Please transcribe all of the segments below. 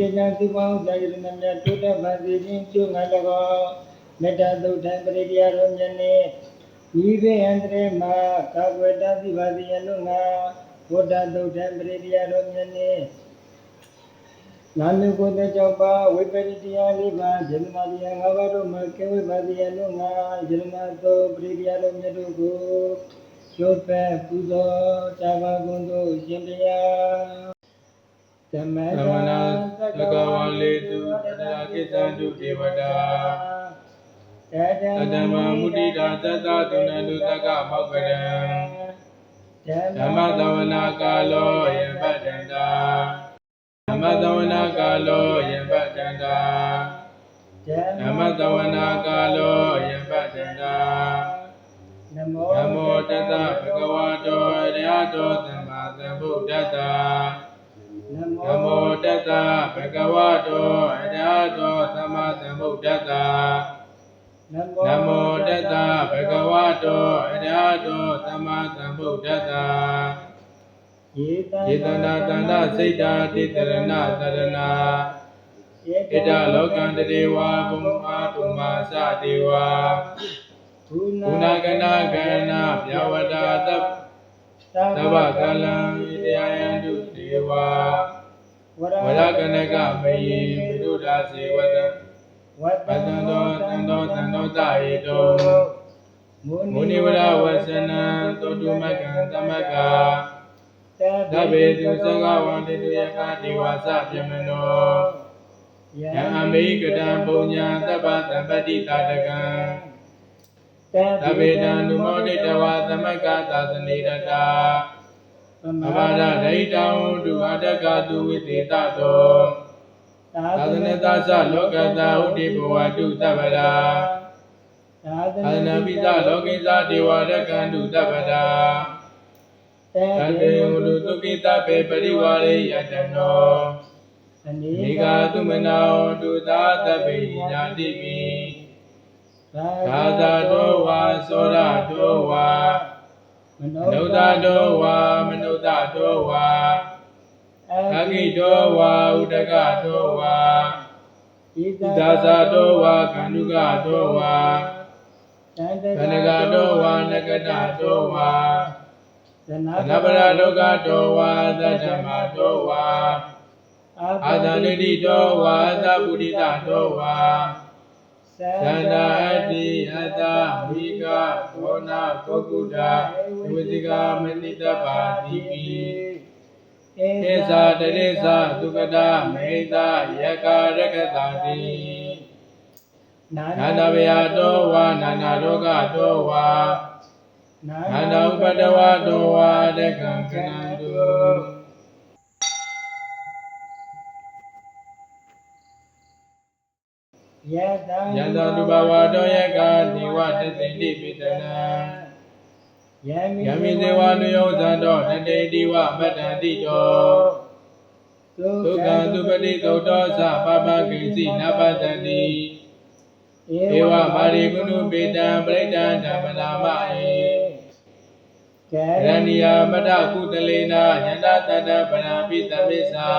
တနာသုပောင်းသာယရဏမြတ်တုတ္တဗာစီခြင်းကျုံငါ၎င်းမေတ္တာသုတ်ထံပရိတရားတော်မြတ်နှင့်ဤဘေအန္တရေမှာကာကွယ်တတ်သည်ပါစီယလုံးငါဘုဒ္ဓသုတ်ထံပရိတရားတော်မြတ်နှင့်နာမကိုယ်တဲ့ကြောင့်ပါဝိပရိတရားလေးပါဇလနာတရားငါးပါးတို့မှာကေဝိပါစီယလုံးငါဇလနာသောပရိတရားတော်မြတ်တို့ကိုကျုပ်ပဲပူဇော်ကြပါကုန်သို့ရှင်တရား သမသမဏသကဝလေတုတတရာကိတံတုဒေဝတာတတမမုဒိတာသတ္တသုဏတုတကမောက္ကရံဓမ္မသဝနာကာလောယံပတ္တန္တာဓမ္မသဝနာကာလောယံပတ္တန္တာဓမ္မသဝနာကာလောယံပတ္တန္တာနမောနမောတတဗုဒ္ဓဝါတောအရိယတောသမ္မာသမ္ဗုဒ္ဓတ္တာ နနမောတတ္တဗုဒ္ဓဝါတောအရိယတောသမ္မာသမ္ဗုဒ္ဓတ္တာနနမောတတ္တဗုဒ္ဓဝါတောအရိယတောသမ္မာသမ္ဗုဒ္ဓတ္တာယေတယေတနာတန္တစိတ်တာတိတရဏတရဏဣဒလောကံတရေဝဘုံမာပုမာသတေဝဘုဘုနာကနာကနာပြဝတာတပ္သဗ္ဗကလံဣတယံတုဒေ ဝဝဝရကနကမယိဝိဒုဒာစေဝတံဝပတံတောတံတောတံတောတဟိတောမုမုနိဝရဝဆနံတောတုမကံသမက္ကာသသဗ္ဗေတုသံဃဝန္တိတုယကာတိဝါစပြမနောယံအမေကတံပုံညာသဗ္ဗတံပတ္တိတာတကံသဗ္ဗေတံနုမောဒိတဝါသမက္ကာသာသနေရတာ အဘာဒဒိတံဒုအတကတုဝိသေတတောသာသနေသသလောကတာဥဒိဘဝတုသဗ္ဗရာသာသာသနာပိသလောကိသဒေဝရကံတုသဗ္ဗရာသတ္တေဝတုသုကိတပေပရိဝါရေယတနောအနိနိဂာတုမနာဝတုသာတပိညာတိပိသာသာတောဝါသောရတောဝါ မမနုဿတောဝါမနုဿတောဝါအဂိတောဝါဥဒကတောဝါဣဣဒာသာတောဝါကန္ဓုကတောဝါကနကတောဝါနကတတောဝါသနအနပရဒုက္ခတောဝါသတ္တမတောဝါအာသနိတိတောဝါသဗ္ဗုဒိတတောဝါသန္တာအတ္တိအတ္တမိကဘောနာပုဂ္ဂုဒ ဝိတိကမဏိတ္တပါတိပိဧဇာတရေဇာသုကတမေတ္တာယကာရကတာတိနာနာဗျာတောဝါနာနာရောဂတောဝါနာနာဥပတဝတောဝါတကံကနန္တုယတံယန္တတုဘဝတောယကာဒီဝတသိတိပိတနံ ယမိယမိဇေဝနုယောဇံတောတတေတိဝပတ္တန္တိတောဒုက္ခံသူပတိသုတ်တော်သပပကိစီနပတ္တတိဧဝမာရိကုဏုပေတံပရိဒံဓမ္မနာမဧကရဏိယမတ္တကုတလေနာယန္တတတ္တပရံပိသမိစ္ဆာ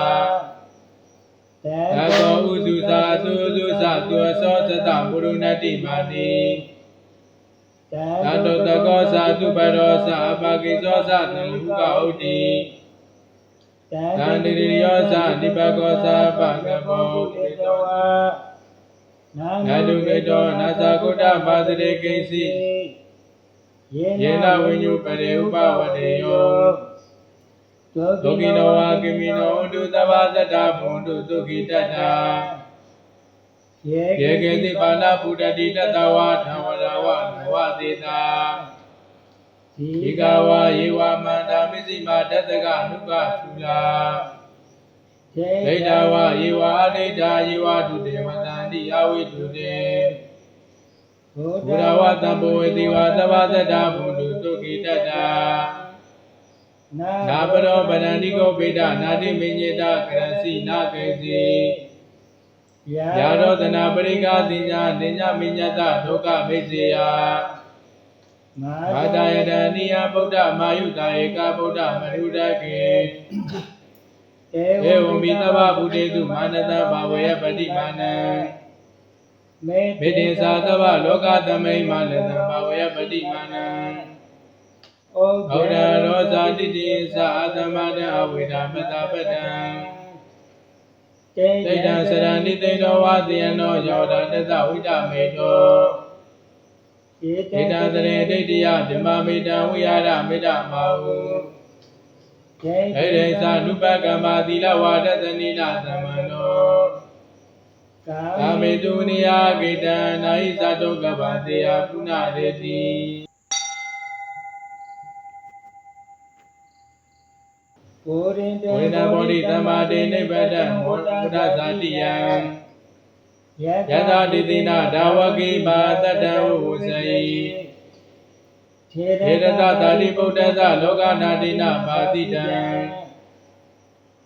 သသောဥစုသာသုစုသသူအသောသတပုရုဏတိမာတိ သတောတကောသာသူပရောသအပကိသောသသံလူကဥတိသန္တိရိယောသနိပကောသပကမောတိတောနတုကေတောနသကုတ္တပါသရေကိစီယေနဝိညုပရေဥပဝတေယောဒုက္ခိနောဝါကိမိနောဥတုသဗ္ဗသတ္တဘုံတုဒုက္ခိတတ္တာယေကေတိပါဏပုတ္တိတတဝါဓမ္မရာဝန ဝတိတာဧကဝါယေဝမန္တာမစ္စည်းမာတတကအနုကထူလာဒိဋ္ဌဝါယေဝအဒိဋ္ဌာယေဝတုတေဝတန္တိအဝိတုတေဘုရားဝတ္တဘဝေတိဝသဗ္ဗတတ္တဘုဒ္ဓသုခိတတ္တာနာပရောပရဏိကောပိဒနာတိမညေတကရစီနာကေစီ ယာရောတနာပရိကာတိညာတင်ညာမညတဒုက္ခမိစေယဘာတာယတနိယဗုဒ္ဓမာယုတာဧကဗုဒ္ဓမရုဒကေဧဝံမိတဗ္ဗဗုတေတုမာနတဘာဝေယပတိမာနံမေမေတ္တေသာသဗ္ဗလောကသမိမာနတံဘာဝေယပတိမာနံဩဩဒရောဇာတိတိသာအသမတံအဝိဒမတပတံ တေတိတံစရဏိတိတောဝတိယနောယောဒတသဝိဒမေတောဧဣတံသရေဒိဋ္ဌိယဓမ္မမေတံဝိဟာရမေတ္တမာဟုတေဣရိသနုပကမ္မာသီလဝါဒသနိလသမန္တောကာမေတုနိယဂေတံနာဟိသတောကပ္ပတေယပုဏ္ဏရေတိ ကိုရင်တေဝိနဘောဓိသမ္မာတေနိဗ္ဗတံမောဒဇာတိယံယသာတိတိနာဒါဝကိမာတတံဝုဇယိထေဧရတသာတိဗုဒ္ဓသလောကနာတိနာပါတိတံ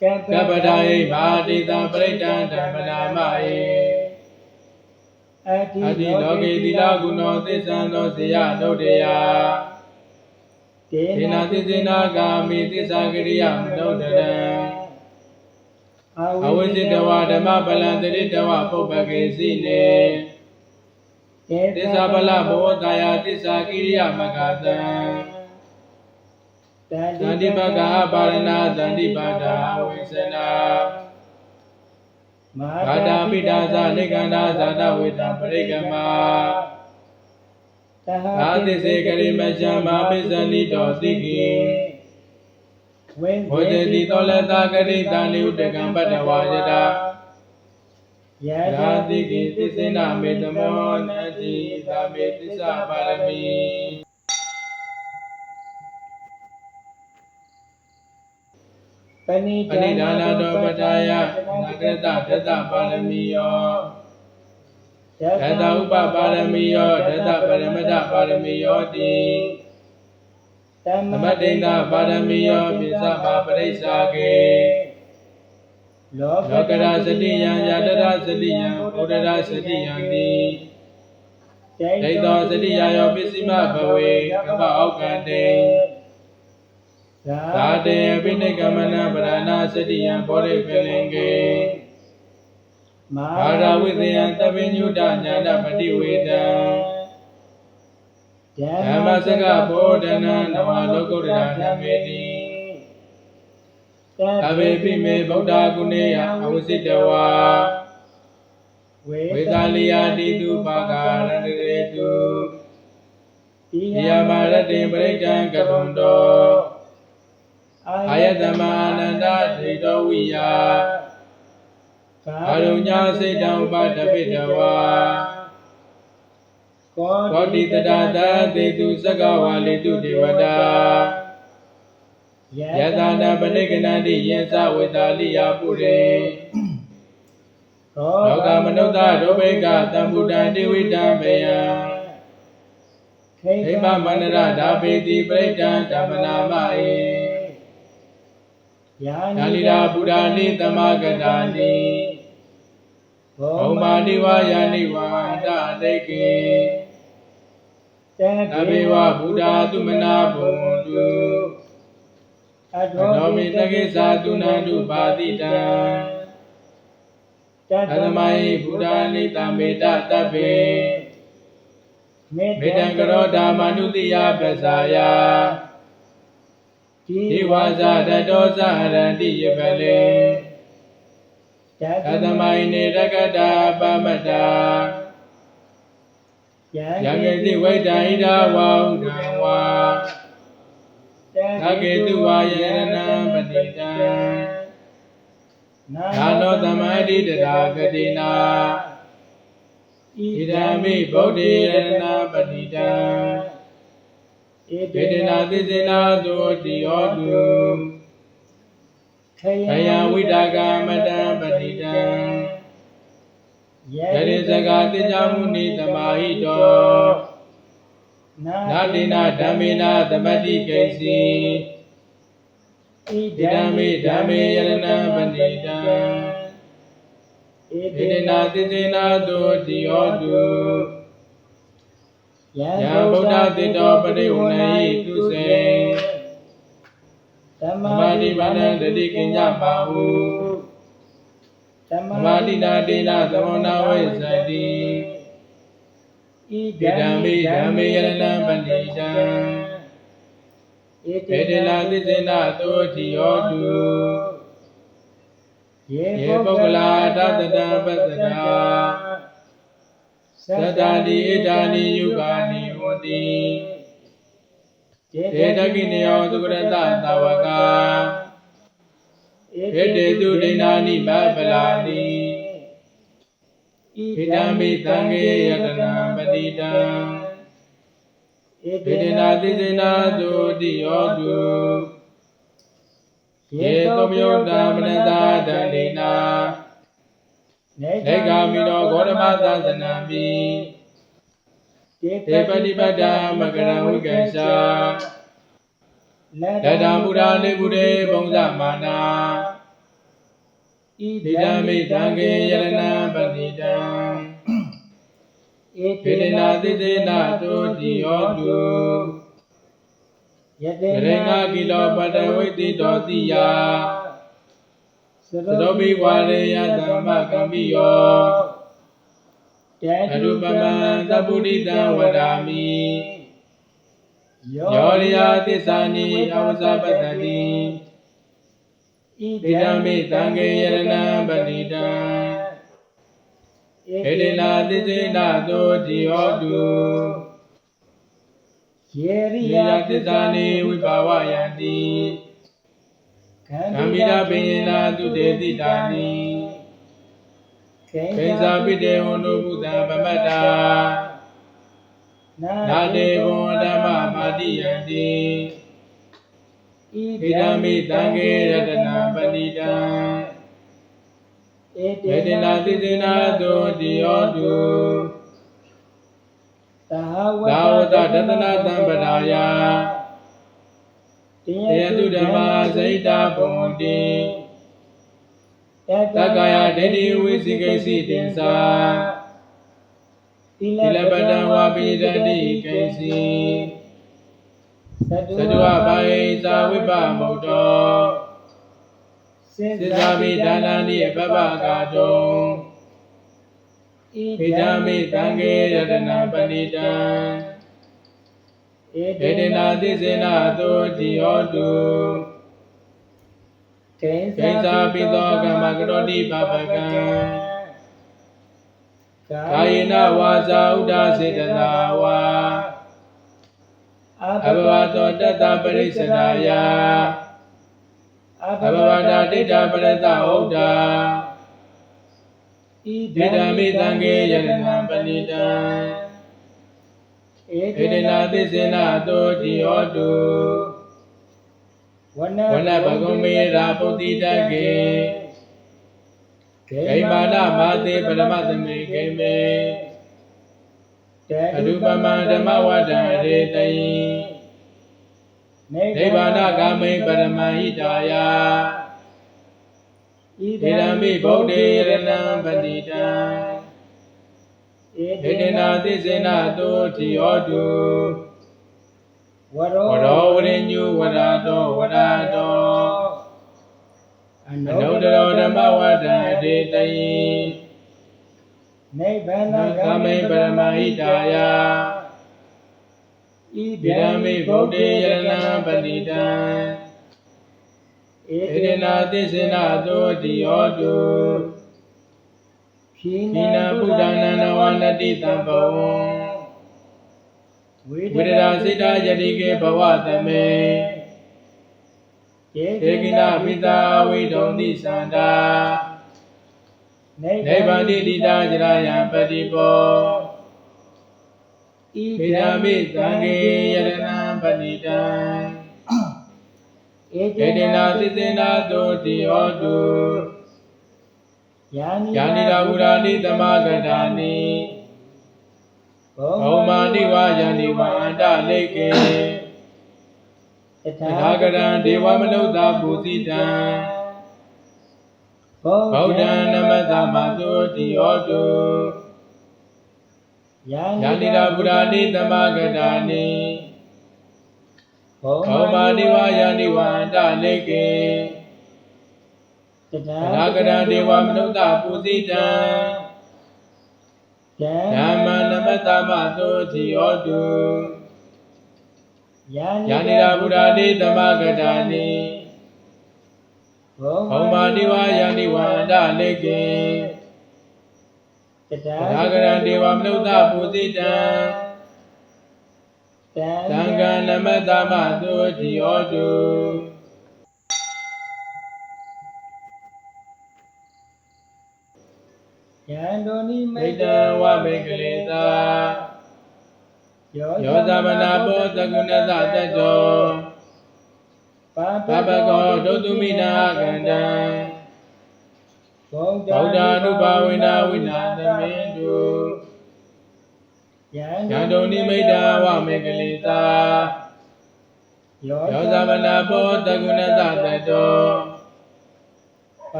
ကပ္ပဒါယိမာတိတံပရိတံဓမ္မနာမယေအတ္တိအတ္တိလောကေတိလကုဏောသစ္ဆံသောဇေယဒုဋ္ဌယတေ ဒေနာတိစေနာဂာမိသစ္စာကရိယမနုဿရံအဝိဇ္ဇတဝဓမ္မပလံတရိတဝပုပ္ပကေစီနေသစ္စာပလဘောတာယသစ္စာကိရိယမဂတံသန္တိပကပါရဏသန္တိပါဒဝိသနာဘာတာပိတာသနိကန္ဓာဇာတဝေတံပရိကမ သာတိစေကရိမချံမာပိစဏိတောသိကိဝိဘောဇတိတောလတာကရိတာနိဥတကံပတ္တဝါယတာယရာတိကိသစ္စေနမေတမောနတိသာမေသစ္စာပါရမီပဏိပဏိဒါနတောပတာယနာဂရတဒတပါရမီယော ဒတဥပပါရမီယောဒတပရမတပါရမီယောတိတမ္သမတ္တိန္ဒပါရမီယောပိသဗ္ဗပရိစ္ဆာကေလောလောကရစတိယံယတရစတိယံဘုဒ္ဓရစတိယံတိဒိဋ္ဌောစတိယယောပစ္စည်းမဘဝေကပ္ပအောက်ကံတေသာတေအပိနိကမနပရဏစတိယံဘောရိပလင်ကေ မာဘာရဝိသယံတပိညုတညာဏပတိဝေတံဓမ္မစကဘောဓနာနမလောကုတ္တရာဓမ္မေတိအဘေပိမေဗုဒ္ဓဂုဏေယအဝစိတဝါဝေသာလိယာတိတုပါကာရဏရေတုဣယမရတေပရိဒံကရုံတောအာယတမအာနန္ဒဒိတောဝိယ အရုညစိတ်တံဥပတပိတဝါကောတိတတာတသေတုသက္ကဝါလေတုဒေဝတာယတနာပဏိကနန္တိယေသဝေတာလိယပုရေလောကမနုဿဒုဗေကတံဗုဒ္ဓံတိဝိတံဘေယံဟိမမန္တရဓာပေတိပရိဒံဓမ္မနာမယေယာလိရာဗုဒ္ဓာနိတမဂတာနိ ဘုံမာနိဝါယာနိဝန္တတေကေသဗ္ဗေဝဗုဒ္ဓသုမနာဘုံတုအနောမိတကိသာတုနန္တုပါတိတံသတမိုင်းဘုရားနိတမေတ္တတဗ္ဗေမေတ္တံကရောဓမ္မနုတိယပဇာယဒီဝါဇတတောသဟရန္တိယပလေ သတမိုင်းနေရကတာပမတ္တာယံကေတိဝိတ္တဟိတာဝါဥဒံဝါသကေတုဝါယရဏံပတိတံသာနောသမ္မာတိတရာဂတိနာဣဒံမိဗုဒ္ဓေရဏပတိတံဣတိနာသစ္စေနာသုတိဟောတုခယဝိတာကမတံပတိတံ ယရိစကာတိကြမုနိသမာဟိတောနာတိနာဓမ္မေနာသမတိကိစီဣဒံမိဓမ္မေယရဏပတိတံဣတိနာသစ္စေနာသုတိဟောတုယံဗုဒ္ဓတိတောပရိဝဏိတုစေသဓမ္သမာဓိပါဏံတတိကိညပါဟု ဓမ္သမာဓိနာတိနာသမဝနာဝိသတိဣဣဒံမိဓမ္မေယရဏံပဏိတံပေတိလာသစ္စေနသောတိယောတုယေယေပုဂ္ဂလာတတတံပတ္တနာသတ္တာတိဣဒာနိယုဂာနိဟောတိဧတကိနယောသုကရတသဝက ဧတေတုဒိဏာနိမပလာနိဣဒံမိသံဃေယတနာပတိတံပေတိနာသစ္စေနသောတိယောတုယေသောမယောတံမနတာဒန္တိနာနေဂာမိနောဂေါရမသသနာမိတေပတိပတ္တမကရဝိကစ္စာတတမူရာနေပုရေပုံဇမာနာ ဣဒံမိသံဃေယရဏံပတိတံပေတိနာသစ္စေနသောတိယောတုယဂရေငါကိလောပတဝိတိတောတိယသရောပိဝါရေယသမ္မကမ္မိယောအရူပမံသဗ္ဗုရိတံဝရာမိယောရိယသစ္စာနိအဝဇပတ္တိ ဣဒံမိသံဃေယရဏံပတိတံဧတေနာသစ္စေနာသောတိဟောတုယေရိရိယယသစ္စာနေဝိဘာဝယံတိကံမိရာပိယနာတုတေတိတာနိခေဇာပိတေဝန္တုဘုဒ္ဓံပမတ္တာနာတေဘောဓမ္မမာတိယံတိ ဣဒံမိသံဃေရတနာပဏိတံဧတေနာသစ္စေနာသောတိဟောတုသာဝသာဝတဒသနာတံပဒါယတေတေယတုဓမ္မာစိတ်တာဘုံတိတက္ကာယဒိဋ္ဌိဝိသိကိစီတင်္စာတိသီလပတံဝါပိဒတိကိစီ သတ္တဝဘာယိသာဝိပမုတ်တောစေစေသာမိဒါနန္တိပပကာတုံဣဒံမိသံဃေရတနာပဏိတံဧတေနာသစ္စေနာသောတိဟောတုကေကိစ္စာပိသောကမ္မကရောတိပပကံကာယေနဝါစာဥဒ္ဒစေတနာဝါ အဘဝတောတတ္တပရိစ္ဆနာယအဘဝတာဒိဋ္ဌပရတဟုတ်တာဒေတမိသံဃေယရဏံပဏိတံဧတေနာသစ္စေနာသောတိဟောတုဝနဝနဘဂုံမေရာပုတိတကေဂိမာနမာတိပရမသမေဂိမေ အရူပမံဓမ္မဝတ္တရေတယိနိဗ္ဗာနဂမိပရမဟိတာယဒေရမိဗုဒ္ဓေရဏံပဏိတံဧတေနာသစ္စေနာသောတိဟောတုဝရောဝရောဝရိညုဝရတောဝရတောအအနုတ္တရောဓမ္မဝတ္တရေတယိ နိဗ္ဗာန်ဂမိပရမဟိတာယဣဣဒံမိဗုဒ္ဓေယရဏံပဏိတံဧတေနာသစ္စေနာသောတိဟောတုဖြိခိနဗုဒ္ဓနန္ဒဝနတိတံဘဝံဝိရဒာစိတ္တယတိကေဘဝတမေဧကိနာပိတာဝိဒုံတိသန္တာ နိဗ္ဗာန်တိတိတာကြရယံပတိပောဣဒံမိသံဃေယရဏံပဏိတံဧတေနာသစ္စေနာသောတိဟောတုယာယာနိရာဝုရာနိသမဂတာနိဘောမာနိဝါယာနိဝအန္တလိကေတသထာဂရံဒေဝမနုဿာပူဇိတံ ဗုဒ္ဓံနမတမသောတိဟောတုယာယာနိရာဝုရာနိသမဂတာနိဘောမာနိဝါယနိဝန္တလေကေတတရာဂရဒေဝမနုဿပူဇိတံဓဓမ္မနမတမသောတိဟောတုယာယာနိရာဗုဒ္ဓတိသမဂတာနိ ဘောမာနိဝါယနိဝန္တလေကေတတရာဂရဒေဝမနုဿပူဇိတံတသံဃာနမတမသောတိဟောတုယံဒိုနိမိမိတ်တံဝမေကလေသာယောသမနာဘောတကုဏသတတ္တော ပါပပကောဒုတုမိနာကန္တံဗုဒ္ဓဗုဒ္ဓ ानु ဘာဝိနာဝိနာသမင်တုယံယံတုန်နိမိတံဝမေကလေသာယောသမနာဘောတကုဏသတတ္တော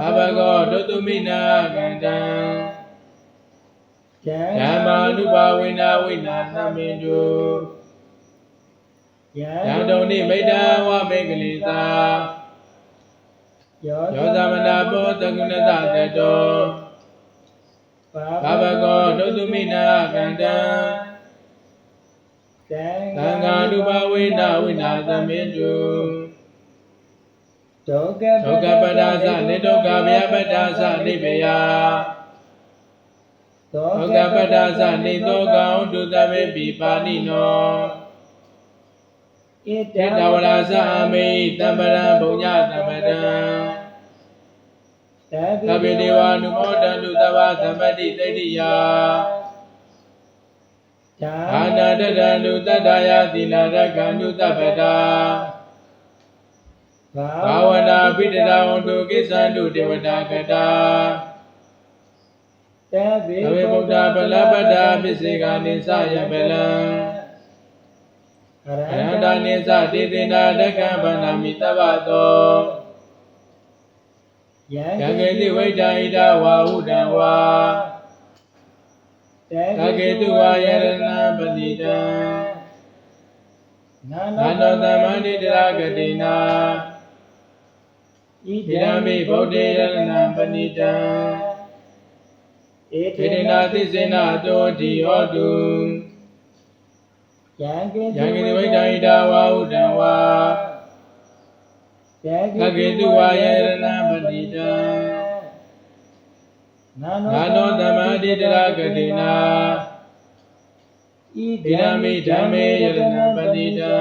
ပပကောဒုတုမိနာကန္တံယံဓမ္မာနုဘာဝိနာဝိနာသမင်တု ယံယံတုန်နိမိတံဝမေကလေသာယောသမနာဘောတကုဏသတတ္တောဘဘကောဒုတုမိနာကန္တံသံသံဃာနုဘဝေနဝိနာသမေတုဒုက္ခဒုက္ခပတ္တာသနေဒုက္ခဗျာပတ္တာသနိဗ္ဗယဒုဒုက္ခပတ္တာသနေသောကံဒုသမေပိပါဏိနော ဣတေတဝရာသအမိတမ္ပရံဘုံညတမ္ပတံသဗ္ဗေဒေဝ ानु မောတန္တုသဗ္ဗသမ္ပတိတတိယဓအာနာတတန္တုတတ္တယသီလရကန္တုသဗ္ဗတာဘာဘာဝနာပိတရာဝန္တုကိစ္ဆန္တုဒေဝတာကတာသဗ္ဗေသဗ္ဗေဗုဒ္ဓဗလပတ္တာပစ္စေကာနိသယဗလံ အရဟန္တာနိသတေသေနာတက္ကံဗန္နာမိတဗ္ဗတောယံယံကေတိဝိတ္တဣဒဝါဟုတံဝါသကေတုဝါယရဏပတိတံနာသန္တောသမ္မာနိတရာဂတိနာဣဣဒံမိဗုဒ္ဓေရဏပဏိတံဧထေရနာသစ္စေနာတောတိဟောတု ယံကေယံကေတိဝိတ္တဣဒဝါဟုတံဝါသသကေတုဝါယရဏပတိတံနာနာနောသမ္မာတိတရာဂတိနာဣဣဒံမိဓမ္မေယရဏပတိတံ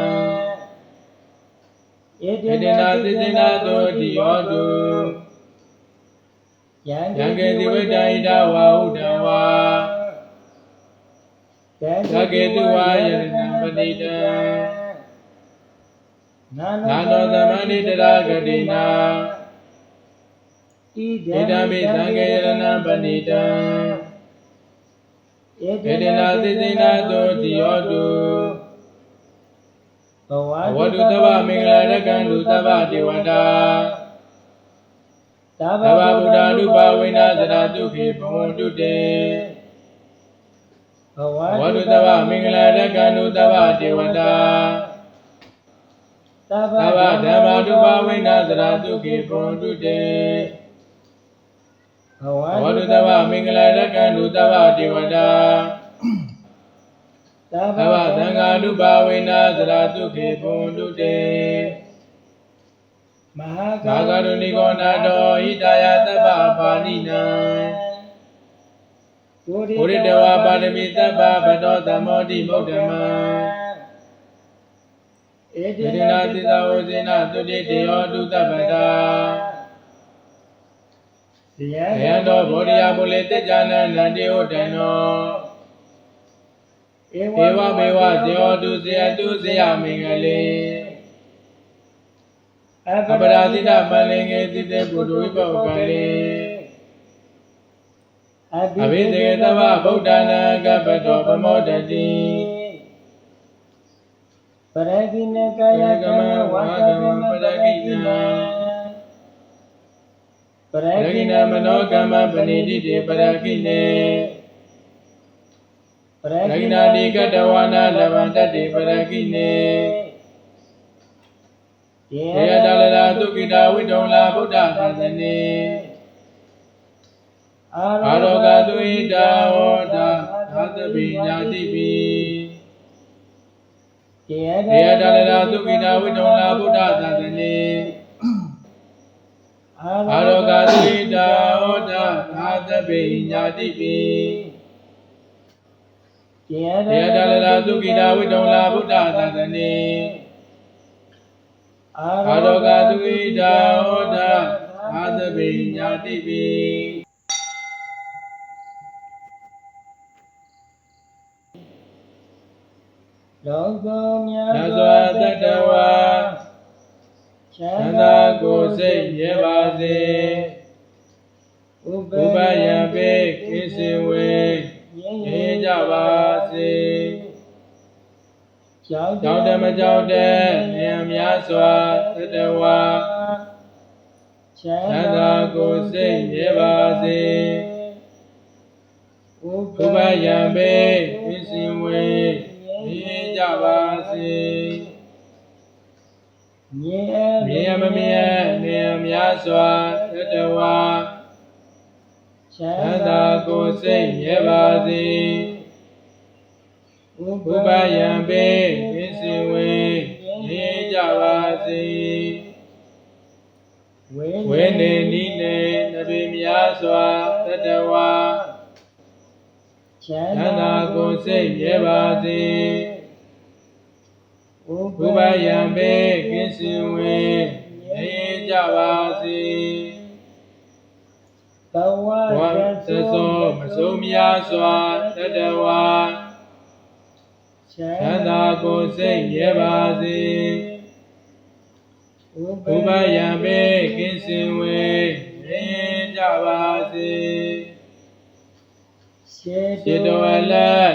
ဧထေရနာသစ္စေနာတောတိဟောတုယံယံကေတိဝိတ္တဣဒဝါဟုတံဝါ သကေတုဝါယရဏပတိတံနာနာနောသမ္မာတိတရာဂတိနာဣဣဒံမိသံဃေယရဏပတိတံဧထေရနာသစ္စေနာတောတိဟောတုဘဝအဝတုသဗ္ဗမင်္ဂလာရကံတုသဗ္ဗဒေဝတာသဗ္ဗသဗ္ဗဗုဒ္ဓ ानु ဘာဝိနာသရတုခေဘဝန္တုတေဘ ဝအဝတုသဗ္ဗမင်္ဂလာရကံတုသဗ္ဗဒေဝတာသဗ္ဗသဗ္ဗဓမ္မာတုဘာဝိနာသရတုခေဘဝန္တုတေဘဝအဝတုသဗ္ဗမင်္ဂလာရကံတုသဗ္ဗဒေဝတာသဗ္ဗသဗ္ဗသံဃာနုဘာဝေနာသရတုခေဘုံတုတေမဟာသာဂရုဏိကောနာတောဣတာယသဗ္ဗပါဏိနံ ဘုရိတဝါပါရမီသဗ္ဗဗတောသမောတိမုဒ္ဓမံဧဒေရနာတိသဝဇေနတုတိတေယောတုသဗ္ဗတာဇယဘယံတော်ဗောဓိယဘုလေတေဇာနန္တေဟောတံနောဧဧဝမေဝဇေယောတုဇေယတုဇေယမင်္ဂလေအပရာတိတမလင်္ကေတိတေပုရုဝိပောကလေ အအဘိသေသဗ္ဗဗုဒ္ဓနာကပ္ပတောပမောတတိပရကိနကာယကမဝါကမပရကိနပရရကိကိနနမနောကမ္မပဏိတိတေပရကိနေပရရကိကိနနာတိကတဝါနာလဗန္တတိပရကိနေေယတလလာသုကိတာဝိတုံလာဗုဒ္ဓသာသနေ အာရောဂတုဣတာဟောတာသာသပိညာတိပိတေေယတလလာသုကိတာဝိတုံလာဗုဒ္ဓသာသနေအာရောဂတုဣတာဟောတာသာသပိညာတိပိတေေယတလလာသုကိတာဝိတုံလာဗုဒ္ဓသာသနေအာရောဂတုဣတာဟောတာသာသပိညာတိပိ လောကောမြတ်သဇဝတတဝါချသန္တာကိုယ်စိတ်ရဲပါစေဥပဥပယံပေကိစ္စဝေရေကြပါစေကြောက်ကြောက်တယ်မကြောက်တဲ့ဉာဏ်များစွာတတဝါချသန္တာကိုယ်စိတ်ရဲပါစေဥဥပယံပေကိစ္စဝေရေ ကြပါစေမြေအမြင်ရမမြင်ဉာဏ်များစွာတတဝါချသန္တာကိုယ်စိတ်ရဲပါစေဥဥပယံပေကိစ္စဝေရေကြပါစေဝေဝေနေနိနေနဗေများစွာတတဝါချသန္တာကိုယ်စိတ်ရဲပါစေ ဥဥပယံပေကိစ္စဝေရေကြပါစေတဝဘဝသသောမဆုံးများစွာတတဝါချသန္တာကိုယ်စိတ်ရဲပါစေဥဥပယံပေကိစ္စဝေရေကြပါစေရှေစေတဝလ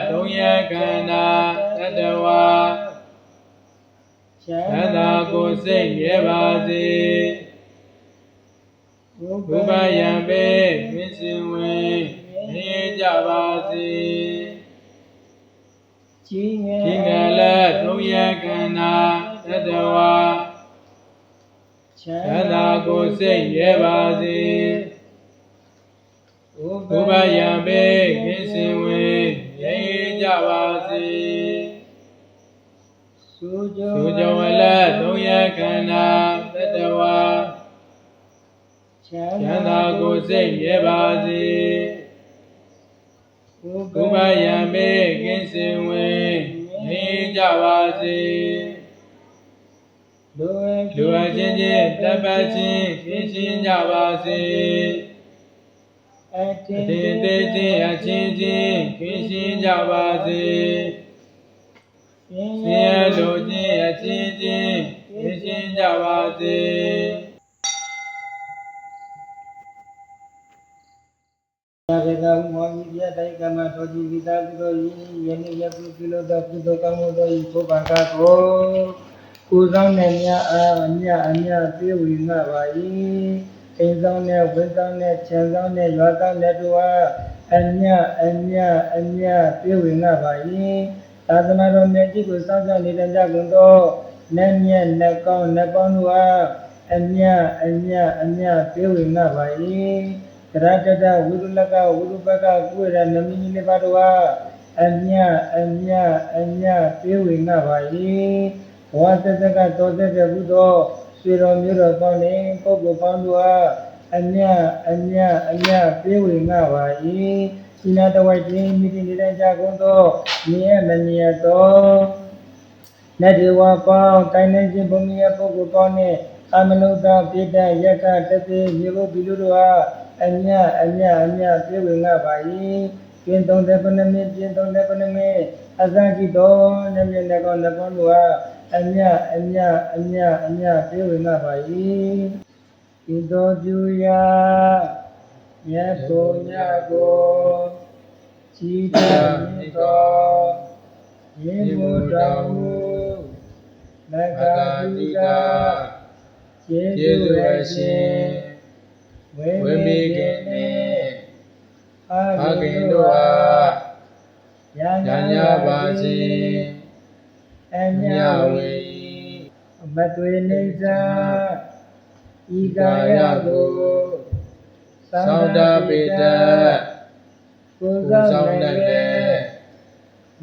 သုံးရခန္ဓာတတဝါ ချသန္တာကိုယ်စိတ်ရဲပါစေဥဥပယံပေမင်းစင်ဝင်နေကြပါစေကြီးငယ်ဒီငယ်လက်သုံးရခန္ဓာတတဝါချသန္တာကိုယ်စိတ်ရဲပါစေဥဥပယံပေမင်းစင်ဝင်နေကြပါစေစုကြ သူကြောင့်လက်သုံးရခန္ဓာတတဝါချသန္တာကိုယ်စိတ်ရဲပါစေဥဥပယံပေကင်းစင်ဝင်နေကြပါစေလူဝလူအချင်းချင်းတပ်ပတ်ချင်းကင်းရှင်းကြပါစေအတအတင်သေးချင်းအချင်းချင်းကင်းရှင်းကြပါစေ ဆင်းရဲလိုချင်းအချင်းချင်းကင်းရှင်းကြပါစေသာရကမောမိပြတိုက်ကမထောကြည်ဝိတာကုသိုလ်ယနေ့ယခုပြုလို့သောကုသိုလ်ကောင်းမှုတို့ဤဘုဗ္ဗံကကိုကိုယ်ဆောင်နဲ့မြတ်အားအမြတ်အမြတ်ပြေဝေငှပါ၏အိမ်ဆောင်နဲ့ဝိဆောင်နဲ့ခြံဆောင်နဲ့ရွာဆောင်နဲ့တို့အားအမြတ်အမြတ်အမြတ်ပြေဝေငှပါ၏ သာသနာတော်မြတ်ကြီးကိုစောင့်ရှောက်နေတဲ့ကြကုန်သောနတ်မြတ်နတ်ကောင်းနတ်ပေါင်းတို့အားအမြတ်အမြတ်အမြတ်ပြေဝေငှပါ၏သရတတဝိရုလကဝိရုပကကုရနမီနိပါတို့အားအမြတ်အမြတ်အမြတ်ပြေဝေငှပါ၏ဘဝတတကတောသက်တဲ့ဘုသောဆွေတော်မျိုးတော်ကောင်းနေပုဂ္ဂိုလ်ပေါင်းတို့အားအမြတ်အမြတ်အမြတ်ပြေဝေငှပါ၏ ဤနာတဝိုက်ခြင်းမိတိနေတဲ့ကြကုန်သောမြဲမမြဲသောနတ်ဒေဝပေါင်းတိုင်းနေခြင်းဘုံမြတ်ပုဂ္ဂိုလ်ပေါင်းနှင့်အမနုဿပိတ္တယက္ခတတိမြေဘုဘီလူတို့အားအမြတ်အမြတ်အမြတ်ပြေဝေငှပါ၏ကျင်းသုံးတဲ့ပနမေကျင်းသုံးတဲ့ပနမေအစရှိသောနမြတ်ကောနကောတို့အားအမြတ်အမြတ်အမြတ်အမြတ်ပြေဝေငှပါ၏ဤသောပြုရာမြတ်ဘုံညကို ကြည်တတ်မြတ်သောယေမုတော်မူမဂ္ဂတိတာကျေကျေးးဇူးဇူးအအရှရှင်င်ဝဝိိမေမေကကေင်နေနေအာအာဂိဂင်န္တို့တောအားယာညာညာညာပါပါစေစေအမြဝေအမသွေနေစာဤကာယကိုသောတာပိတကိုယ် ကိုဆောင်ဆောင်တတတ်တ်တဲ့တဲ့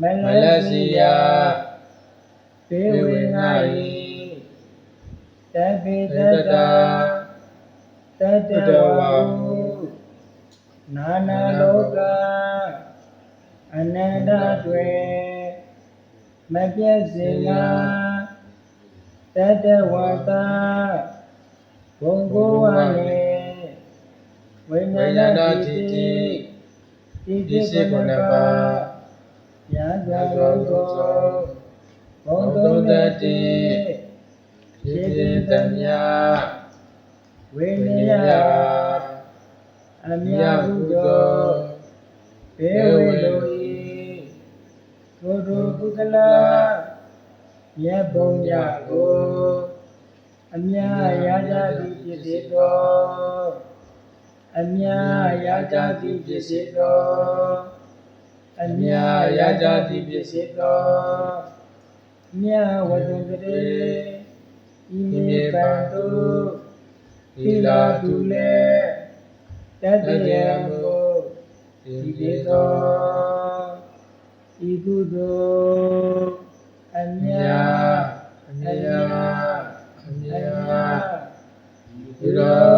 မမလလစီစီယယာဒေဝိနာယိတပိတတတတတဝါဟုနာနာလောကအနန္တတွင်မပြည့်စင်နာတတဝါတာဘုံကိုဝါနေဝိဝိညာညာဏဏတိတိ တိတိတိစေကုဏပါယံသာရောသောဘုံသုံးတတိဖြစ်ဖြစ်တမြတ်ဝိဝိနနည်းယအမြတ်ဟုသောဘေဝေလိုဤကိုယ်တို့ကုသလမြတ်ဘုံညကိုအမြတ်ရာဇတိဖြစ်စေသော အမြတ်ရာဇတိဖြစ်စေသောအမြတ်ရာဇတိဖြစ်စေသောမြတ်ဝတ္တကရေဤမြေပံတုသီလာတုလေတတ္တယံကိုဒီဒေသောဤကုသိုလ်အမြတ်အမြတ်အမြတ်ဒီတော်